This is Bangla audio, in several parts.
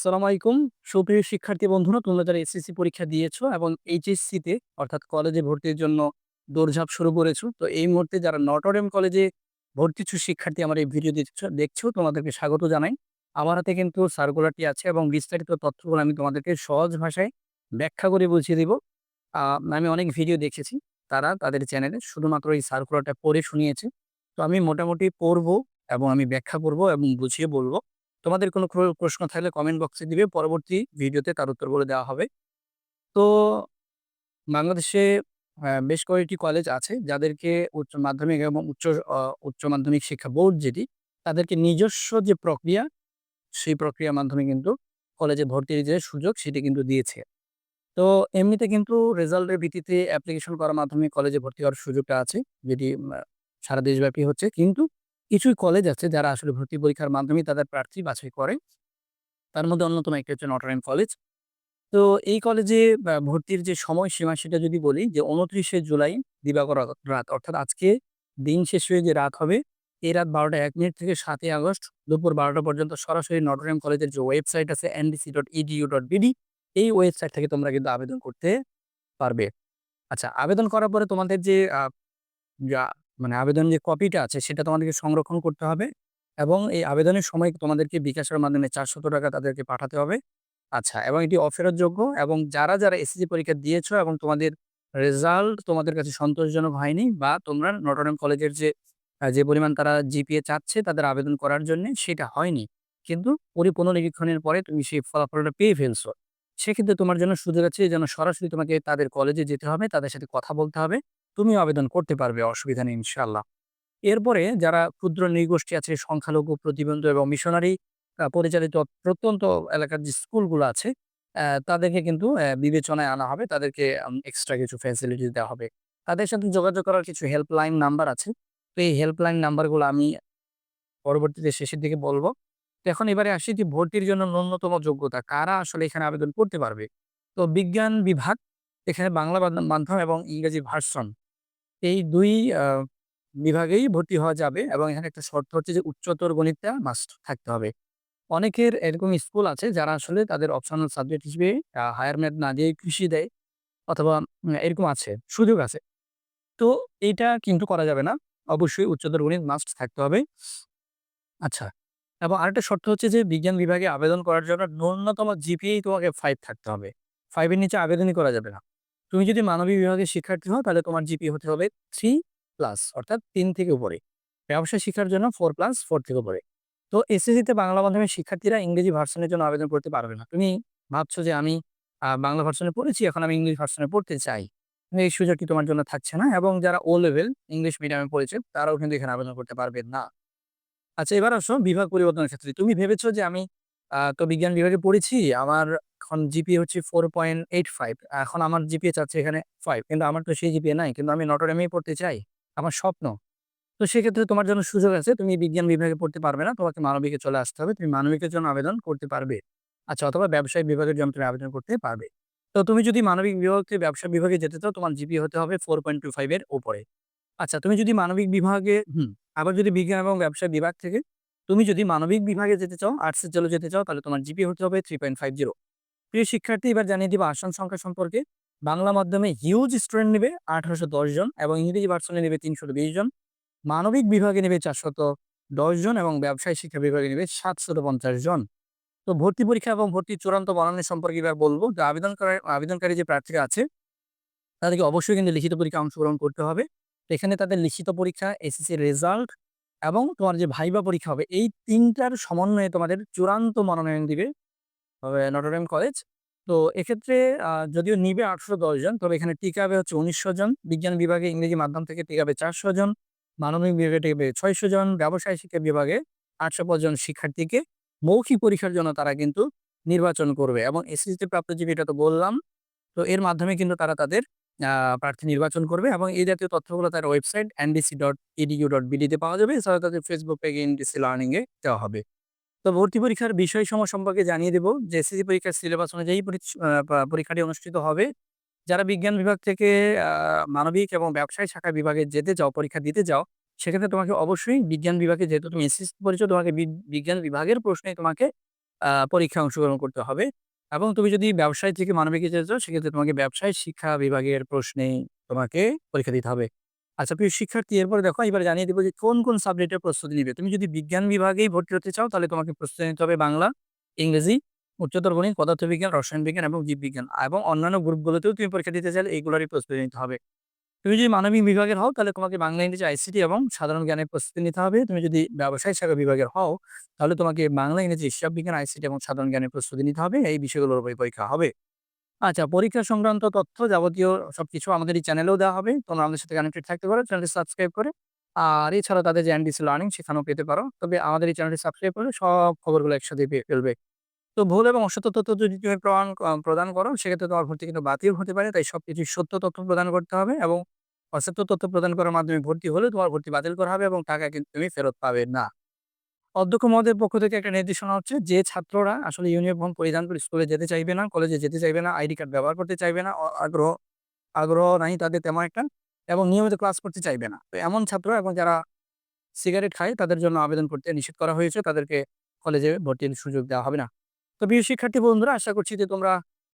আসসালামু আলাইকুম। সুপ্রিয় শিক্ষার্থী বন্ধুরা, তোমরা যারা এসএসসি পরীক্ষা দিয়েছ এবং এইচএসসিতে অর্থাৎ কলেজে ভর্তির জন্য দৌড়ঝাঁপ শুরু করেছ। তো এই মুহূর্তে যারা নটরডেম কলেজে ভর্তি ইচ্ছুক শিক্ষার্থী আমার এই ভিডিও দেখছ তোমাদেরকে স্বাগত জানাই। আমার হাতে কিন্তু সার্কুলারটি আছে এবং বিস্তারিত তথ্যগুলো আমি তোমাদেরকে সহজ ভাষায় ব্যাখ্যা করে বুঝিয়ে দিব। আমি অনেক ভিডিও দেখেছি। তারা তাদের চ্যানেলে শুধুমাত্র এই সার্কুলারটা পড়ে শুনিয়েছে। তো আমি মোটামুটি পড়ব এবং আমি ব্যাখ্যা করব এবং বুঝিয়ে বলব। তোমাদের কোনো প্রশ্ন থাকলে কমেন্ট বক্সে দিবে। পরবর্তী ভিডিওতে তার উত্তরগুলো দেওয়া হবে। তো বাংলাদেশে বেশ কয়েকটি কলেজ আছে যাদেরকে উচ্চ মাধ্যমিক এবং উচ্চ উচ্চ মাধ্যমিক শিক্ষা বোর্ড যেটি, তাদেরকে নিজস্ব যে প্রক্রিয়া, সেই প্রক্রিয়ার মাধ্যমে কিন্তু কলেজে ভর্তির যে সুযোগ সেটি কিন্তু দিয়েছে। তো এমনিতে কিন্তু রেজাল্টের ভিত্তিতে অ্যাপ্লিকেশন করার মাধ্যমে কলেজে ভর্তি হওয়ার সুযোগটা আছে। যেটি সারা দেশব্যাপী হচ্ছে। কিন্তু কিছু কলেজ আছে যারা আসলে ভর্তি পরীক্ষার মাধ্যমেই তাদের প্রার্থী বাছাই করে। তার মধ্যে অন্যতম একটি হচ্ছে নটরডেম কলেজ। তো এই কলেজে ভর্তির যে সময়সীমা সেটা যদি বলি যে ২৯শে জুলাই দিবাগত রাত অর্থাৎ আজকে দিন শেষ হয়ে যে রাত হবে, এই রাত ১২টা ১ মিনিট থেকে ৭ই আগস্ট দুপুর ১২টা পর্যন্ত সরাসরি নটরডেম কলেজের যে ওয়েবসাইট আছে NDC dot edu dot BD এই ওয়েবসাইট থেকে তোমরা কিন্তু আবেদন করতে পারবে। আচ্ছা আবেদন করার পরে তোমাদের যা মানে আবেদনের যে কপিটা আছে সেটা তোমাদেরকে সংরক্ষণ করতে হবে এবং এই আবেদনের সময় তোমাদেরকে বিকাশের মাধ্যমে ৳৪০০ তাদেরকে পাঠাতে হবে। আচ্ছা এবং এটি অফেরতযোগ্য এবং যারা, যারা এসএসসি পরীক্ষা দিয়েছ এবং তোমাদের রেজাল্ট তোমাদের কাছে সন্তোষজনক হয়নি বা তোমরা নটরডেম কলেজের যে যে পরিমাণ তারা জিপিএ চাচ্ছে তাদের আবেদন করার জন্যে সেটা হয়নি। কিন্তু পরিপুনর্নিরীক্ষণের পরে তুমি সেই ফলাফলটা পেয়ে ফেলছো। সেক্ষেত্রে তোমার জন্য সুযোগ আছে যেন সরাসরি তোমাকে তাদের কলেজে যেতে হবে, তাদের সাথে কথা বলতে হবে। তুমিও আবেদন করতে পারবে, অসুবিধা নেই ইনশাআল্লাহ। এরপরে যারা ক্ষুদ্র নৃগোষ্ঠী আছে, সংখ্যালঘু, প্রতিবন্ধী এবং মিশনারি পরিচালিত প্রত্যন্ত এলাকার যে স্কুলগুলো আছে, তাদেরকে কিন্তু বিবেচনায় আনা হবে। তাদেরকে এক্সট্রা কিছু ফ্যাসিলিটিস দেওয়া হবে। তাদের সাথে যোগাযোগ করার কিছু হেল্পলাইন নাম্বার আছে। তো এই হেল্পলাইন নাম্বারগুলো আমি পরবর্তীতে শেষের দিকে বলব। তো এখন এবারে আসি যে ভর্তির জন্য ন্যূনতম যোগ্যতা, কারা আসলে এখানে আবেদন করতে পারবে? তো বিজ্ঞান বিভাগ, এখানে বাংলা মাধ্যম এবং ইংরেজি ভার্সন এই দুই বিভাগেই ভর্তি হওয়া যাবে এবং এখানে একটা শর্ত হচ্ছে যে উচ্চতর গণিতটা মাস্ট থাকতে হবে। অনেকের এরকম স্কুল আছে যারা আসলে তাদের অপশনাল সাবজেক্ট হিসেবে হায়ার ম্যাথ না দিয়ে কৃষি দেয় অথবা এরকম আছে, সুযোগ আছে। তো এইটা কিন্তু করা যাবে না। অবশ্যই উচ্চতর গণিত মাস্ট থাকতে হবে। আচ্ছা এবং আরেকটা শর্ত হচ্ছে যে বিজ্ঞান বিভাগে আবেদন করার জন্য ন্যূনতম জিপিএই তোমাকে ফাইভ থাকতে হবে। ফাইভের নিচে আবেদনই করা যাবে না। তুমি যদি মানবিক বিভাগের শিক্ষার্থী হও তাহলে তোমার জিপি হতে হবে থ্রি প্লাস অর্থাৎ তিন থেকে উপরে। ব্যবসায় শিক্ষার জন্য ফোর প্লাস ফোর থেকে উপরে। তো এসএসসিতে বাংলা মাধ্যমের শিক্ষার্থীরা ইংরেজি ভার্সনের জন্য আবেদন করতে পারবে না। তুমি ভাবছ যে আমি বাংলা ভার্সনে পড়েছি, এখন আমি ইংলিশ ভার্সনে পড়তে চাই। এই সুযোগটি তোমার জন্য থাকছে না এবং যারা ও লেভেল ইংলিশ মিডিয়ামে পড়েছে তারাও কিন্তু এখানে আবেদন করতে পারবে না। আচ্ছা এবার আসো বিভাগ পরিবর্তনের ক্ষেত্রে। তুমি ভেবেছো যে আমি তো বিজ্ঞান বিভাগে পড়েছি, আমার এখন জিপিএ হচ্ছে 4.85 এখন আমার জিপিএ চাচ্ছে এখানে ফাইভ কিন্তু আমার তো সেই জিপিএ নাই। কিন্তু আমি নটরডেমেই পড়তে চাই। আমার স্বপ্ন। তো সেক্ষেত্রে তোমার জন্য সুযোগ আছে। তুমি বিজ্ঞান বিভাগে পড়তে পারবে না। তোমাকে মানবিকে চলে আসতে হবে। তুমি মানবিকের জন্য আবেদন করতে পারবে। আচ্ছা অথবা ব্যবসায়িক বিভাগের জন্য তুমি আবেদন করতে পারবে। তো তুমি যদি মানবিক বিভাগ থেকে ব্যবসা বিভাগে যেতে চাও তোমার জিপিএ হতে হবে 4.25 এর ওপরে আচ্ছা তুমি যদি মানবিক বিভাগে হুম, আবার যদি বিজ্ঞান এবং ব্যবসা বিভাগ থেকে তুমি যদি মানবিক বিভাগে যেতে চাও, আর্টসের জন্য যেতে চাও তাহলে তোমার জিপিএ হতে হবে 3.50 প্রিয় শিক্ষার্থী এবার জানিয়ে দিব আসন সংখ্যা সম্পর্কে। বাংলা মাধ্যমে হিউজ স্টুডেন্ট নেবে ১৮১০ জন এবং ইংরেজি ভার্সনে নেবে ৩২০ জন। মানবিক বিভাগে নেবে ৪১০ জন এবং ব্যবসায় শিক্ষা বিভাগে নেবে ৭৫০ জন। তো ভর্তি পরীক্ষা এবং ভর্তির চূড়ান্ত বনানী সম্পর্কে এবার বলব যে আবেদন করার আবেদনকারী যে প্রার্থীরা আছে তাদেরকে অবশ্যই কিন্তু লিখিত পরীক্ষা অংশগ্রহণ করতে হবে। এখানে তাদের লিখিত পরীক্ষা, এসএসসির রেজাল্ট এবং তোমার যে ভাইবা পরীক্ষা হবে এই তিনটার সমন্বয়ে তোমাদের চূড়ান্ত মনোনয়ন দিবে নটরডেম কলেজ। তো এক্ষেত্রে যদিও নিবে ৮১০ জন তবে এখানে টিকাবে হচ্ছে ১৯০০ জন, বিজ্ঞান বিভাগে ইংরেজি মাধ্যম থেকে টিকাবে ৪০০ জন, মানবিক বিভাগে টিকাবে ৬০০ জন, ব্যবসায় শিক্ষা বিভাগে ৮০৫ জন শিক্ষার্থীকে মৌখিক পরীক্ষার জন্য তারা কিন্তু নির্বাচন করবে এবং এসএসসিতে প্রাপ্ত জিপিএ এটা তো বললাম। তো এর মাধ্যমে কিন্তু তারা তাদের প্রার্থী নির্বাচন করবে এবং এই জাতীয় তথ্যগুলো তার ওয়েবসাইট ndc.edu.bd তে পাওয়া যাবে। এছাড়াও তাদের ফেসবুক পেজ এনডিসি লার্নিং এ দেওয়া হবে। তো ভর্তি পরীক্ষার বিষয় বিষয়সমূহ সম্পর্কে জানিয়ে দেব যে এসএসসি পরীক্ষার সিলেবাস অনুযায়ী পরীক্ষাটি অনুষ্ঠিত হবে। যারা বিজ্ঞান বিভাগ থেকে মানবিক এবং ব্যবসায় শাখা বিভাগে যেতে চাও, পরীক্ষা দিতে চাও, সেক্ষেত্রে তোমাকে অবশ্যই বিজ্ঞান বিভাগে যেহেতু তুমি এসএসসি পড়েছো তোমাকে বিজ্ঞান বিভাগের প্রশ্নে তোমাকে আ পরীক্ষায় অংশগ্রহণ করতে হবে এবং তুমি যদি ব্যবসায় থেকে মানবিকে যেতে চাও সেক্ষেত্রে তোমাকে ব্যবসায় শিক্ষা বিভাগের প্রশ্নে তোমাকে পরীক্ষা দিতে হবে। আচ্ছা প্রিয় শিক্ষার্থী এরপরে দেখো এবার জানিয়ে দিব যে কোন, কোন সাবজেক্টের প্রস্তুতি নিবে। তুমি যদি বিজ্ঞান বিভাগেই ভর্তি হতে চাও তাহলে তোমাকে প্রস্তুতি নিতে হবে বাংলা, ইংরেজি, উচ্চতর গণিত, পদার্থবিজ্ঞান, রসায়ন বিজ্ঞান এবং জীববিজ্ঞান এবং অন্যান্য গ্রুপগুলোতেও তুমি পরীক্ষা দিতে চাইলে এইগুলোরই প্রস্তুতি নিতে হবে। তুমি যদি মানবিক বিভাগের হও তাহলে তোমাকে বাংলা, ইংরেজি, আইসিটি এবং সাধারণ জ্ঞানের প্রস্তুতি নিতে হবে। তুমি যদি ব্যবসায় শাখা বিভাগের হও তাহলে তোমাকে বাংলা, ইংরেজি, হিসাব বিজ্ঞান, আইসিটি এবং সাধারণ জ্ঞানের প্রস্তুতি নিতে হবে। এই বিষয়গুলোর উপরে পরীক্ষা হবে। আচ্ছা পরীক্ষা সংক্রান্ত তথ্য যাবতীয় সবকিছু আমাদের এই চ্যানেলেও দেওয়া হবে। তোমরা আমাদের সাথে কানেক্টেড থাকতে পারো চ্যানেলটি সাবস্ক্রাইব করে। আর এছাড়া তাদের যে এনডিসি লার্নিং সেখানেও পেতে পারো। তবে আমাদের এই চ্যানেলটি সাবস্ক্রাইব করলে সব খবরগুলো একসাথে পেয়ে ফেলবে। তো ভুল এবং অসত্য তথ্য যদি তুমি প্রমাণ প্রদান করো, সেক্ষেত্রে তোমার ভর্তি কিন্তু বাতিল হতে পারে। তাই সবকিছুই সত্য তথ্য প্রদান করতে হবে এবং অসত্য তথ্য প্রদান করার মাধ্যমে ভর্তি হলে তোমার ভর্তি বাতিল করা হবে এবং টাকা কিন্তু তুমি ফেরত পাবে না। অধ্যক্ষ মহোদয়ের পক্ষ থেকে একটা নির্দেশনা হচ্ছে যে ছাত্ররা আসলে ইউনিফর্ম পরিধান করে স্কুলে যেতে চাইবে না, কলেজে যেতে চাইবে না, আইডি কার্ড ব্যবহার করতে চাইবে না, আগ্রহ আগ্রহ নাই তাদের তেমন একটা এবং নিয়মিত ক্লাস করতে চাইবে না। তো এমন ছাত্র এবং যারা সিগারেট খায় তাদের জন্য আবেদন করতে নিষেধ করা হয়েছে। তাদেরকে কলেজে ভর্তির সুযোগ দেওয়া হবে না। তো প্রিয় শিক্ষার্থী বন্ধুরা আশা করছি যে তোমরা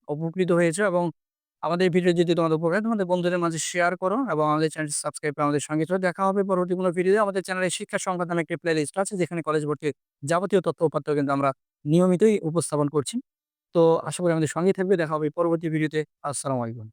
উপকৃত হয়েছো এবং আমাদের ভিডিও যদি তোমাদের উপকার তোমাদের বন্ধুদের মাঝে শেয়ার করো এবং আমাদের চ্যানেলটি সাবস্ক্রাইব করে আমাদের সঙ্গে চলো দেখা হবে পরবর্তী কোনো ভিডিও আমাদের চ্যানেলে শিক্ষা সংক্রান্ত নামে একটি প্লেলিস্ট আছে, যেখানে কলেজ ভর্তির যাবতীয় তথ্য উপাত্ত কিন্তু আমরা নিয়মিতই উপস্থাপন করছি। তো আশা করি আমাদের সঙ্গে থাকবে। দেখা হবে পরবর্তী ভিডিওতে। আসসালামু আলাইকুম।